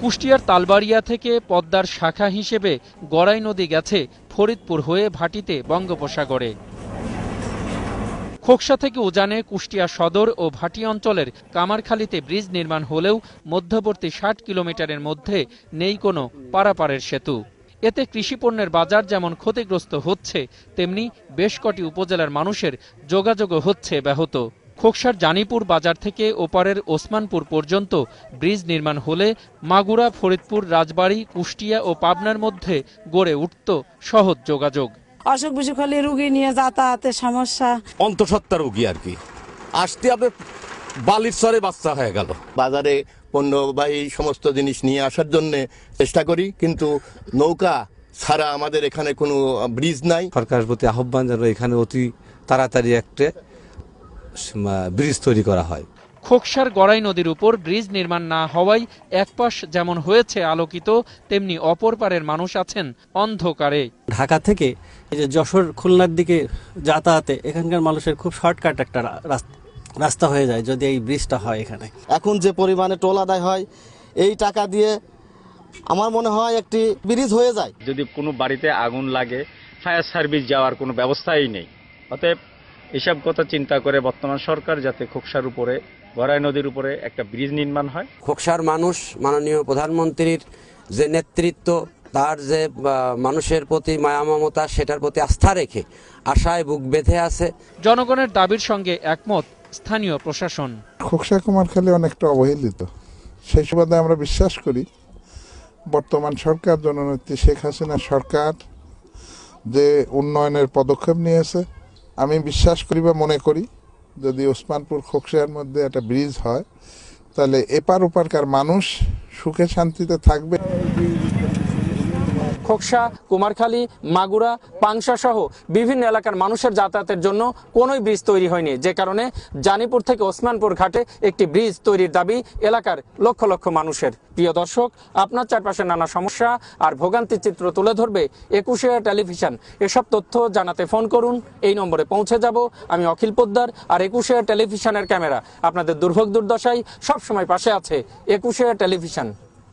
কুষ্টিয়ার তালবাড়িয়া থেকে পদ্মার শাখা হিসেবে গড়াই নদী গেছে ফরিদপুর হয়ে ভাটিতে বঙ্গোপসাগরে। খোকসা থেকে উজানে কুষ্টিয়া সদর ও ভাটি অঞ্চলের কামারখালীতে ব্রিজ নির্মাণ হলেও মধ্যবর্তী ষাট কিলোমিটারের মধ্যে নেই কোনো পারাপারের সেতু। এতে কৃষিপণ্যের বাজার যেমন ক্ষতিগ্রস্ত হচ্ছে, তেমনি বেশ কটি উপজেলার মানুষের যোগাযোগও হচ্ছে ব্যাহত। খোকসার জানিপুর বাজার থেকে ওপারের ওসমানপুর পর্যন্ত ব্রিজ নির্মাণ হলে মাগুরা ফরিদপুর রাজবাড়ী কুষ্টিয়া ও পাবনার মধ্যে গড়ে উঠত সহজ যোগাযোগ। অসুখ বিসুখ হলে রুগী নিয়ে যাতায়াতের সমস্যা। অন্তঃসত্ত্বা রুগী আর কি। আসতে আপনার বালির স্বরে বাচ্চা হয়ে গেল। বাজারে পণ্য বা এই সমস্ত জিনিস নিয়ে আসার জন্য চেষ্টা করি কিন্তু নৌকা ছাড়া আমাদের এখানে কোনো ব্রিজ নাই। সরকারের প্রতি আহ্বান যেন এখানে অতি তাড়াতাড়ি একটা ব্রিজ তৈরি করা হয়। খোকসার গড়াই নদীর উপর ব্রিজ নির্মাণ না হওয়ায় একপাশ যেমন হয়েছে আলোকিত তেমনি অপর পারের মানুষ আছেন অন্ধকারে। ঢাকা থেকে এই যে যশোর খুলনার দিকে যাতায়াতে এখানকার মানুষের খুব শর্টকাট একটা রাস্তা হয়ে যায় যদি এই ব্রিজটা হয় এখানে। এখন যে পরিমাণে টোল আদায় হয় এই টাকা দিয়ে আমার মনে হয় একটি ব্রিজ হয়ে যায়। যদি কোনো বাড়িতে আগুন লাগে ফায়ার সার্ভিস যাওয়ার কোনো ব্যবস্থাই নেই। অতএব এসব কথা চিন্তা করে বর্তমান সরকার যাতে খোকসার উপরে গড়াই নদীর উপরে একটা ব্রিজ নির্মাণ হয়। খোকসার মানুষ মাননীয় প্রধানমন্ত্রীর যে নেতৃত্ব তার যে মানুষের প্রতি মায়া মমতা সেটার প্রতি আস্থা রেখে আশায় বুক বেঁধে আছে। জনগণের দাবির সঙ্গে একমত স্থানীয় প্রশাসন। খোকসা কুমারখালী অনেকটা অবহেলিত। সেই সুবাদে আমরা বিশ্বাস করি বর্তমান সরকার জননেত্রী শেখ হাসিনা সরকার যে উন্নয়নের পদক্ষেপ নিয়েছে আমি বিশ্বাস করি বা মনে করি, যদি ওসমানপুর খোকসার মধ্যে একটা ব্রিজ হয়, তাহলে এপার ওপারকার মানুষ সুখে শান্তিতে থাকবে। খোকসা, কুমারখালী, মাগুরা পাংশা সহ বিভিন্ন এলাকার মানুষের যাতায়াতের জন্য কোনোই ব্রিজ তৈরি হয়নি। যে কারণে জানিপুর থেকে ওসমানপুর ঘাটে একটি ব্রিজ তৈরির দাবি এলাকার লক্ষ লক্ষ মানুষের। প্রিয় দর্শক, আপনার চারপাশে নানা সমস্যা আর ভোগান্তির চিত্র তুলে ধরবে একুশে টেলিভিশন। এসব তথ্য জানাতে ফোন করুন, এই নম্বরে পৌঁছে যাব। আমি অখিল পোদ্দার আর একুশে টেলিভিশনের ক্যামেরা। আপনাদের দুর্ভোগ দুর্দশায় সবসময় পাশে আছে একুশে টেলিভিশন।